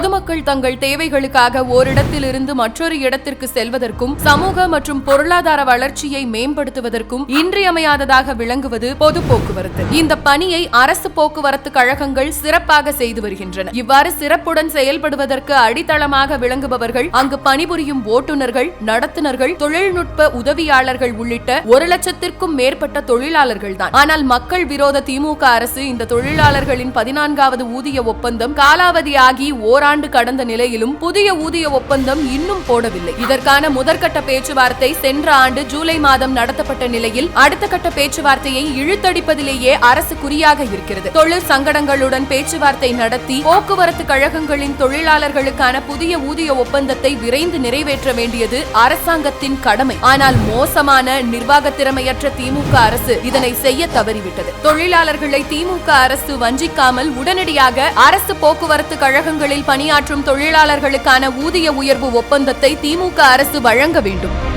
பொதுமக்கள் தங்கள் தேவைகளுக்காக ஓரிடத்தில் இருந்து மற்றொரு இடத்திற்கு செல்வதற்கும் சமூக மற்றும் பொருளாதார வளர்ச்சியை மேம்படுத்துவதற்கும் இன்றியமையாததாக விளங்குவது பொது போக்குவரத்து. இந்த பணியை அரசு போக்குவரத்து கழகங்கள் சிறப்பாக செய்து வருகின்றன. இவ்வாறு சிறப்புடன் செயல்படுவதற்கு அடித்தளமாக விளங்குபவர்கள் அங்கு பணிபுரியும் ஓட்டுநர்கள் நடத்துனர்கள் தொழில்நுட்ப உதவியாளர்கள் உள்ளிட்ட ஒரு லட்சத்திற்கும் மேற்பட்ட தொழிலாளர்கள் தான் ஆனால் மக்கள் விரோத திமுக அரசு இந்த தொழிலாளர்களின் பதினான்காவது ஊதிய ஒப்பந்தம் காலாவதியாகி ஓராண்டு ஓராண்டு கடந்த நிலையிலும் புதிய ஊதிய ஒப்பந்தம் இன்னும் போடவில்லை. இதற்கான முதற்கட்ட பேச்சுவார்த்தை சென்ற ஆண்டு ஜூலை மாதம் நடத்தப்பட்ட நிலையில் அடுத்த கட்ட பேச்சுவார்த்தையை இழுத்தடிப்பதிலேயே அரசு குறியாக இருக்கிறது. தொழில் சங்கடங்களுடன் பேச்சுவார்த்தை நடத்தி போக்குவரத்து கழகங்களின் தொழிலாளர்களுக்கான புதிய ஊதிய ஒப்பந்தத்தை விரைந்து நிறைவேற்ற வேண்டியது அரசாங்கத்தின் கடமை. ஆனால் மோசமான நிர்வாக திறமையற்ற திமுக அரசு இதனை செய்ய தவறிவிட்டது. தொழிலாளர்களை திமுக அரசு வஞ்சிக்காமல் உடனடியாக அரசு போக்குவரத்து கழகங்களில் பணி பணியாற்றும் தொழிலாளர்களுக்கான ஊதிய உயர்வு ஒப்பந்தத்தை திமுக அரசு வழங்க வேண்டும்.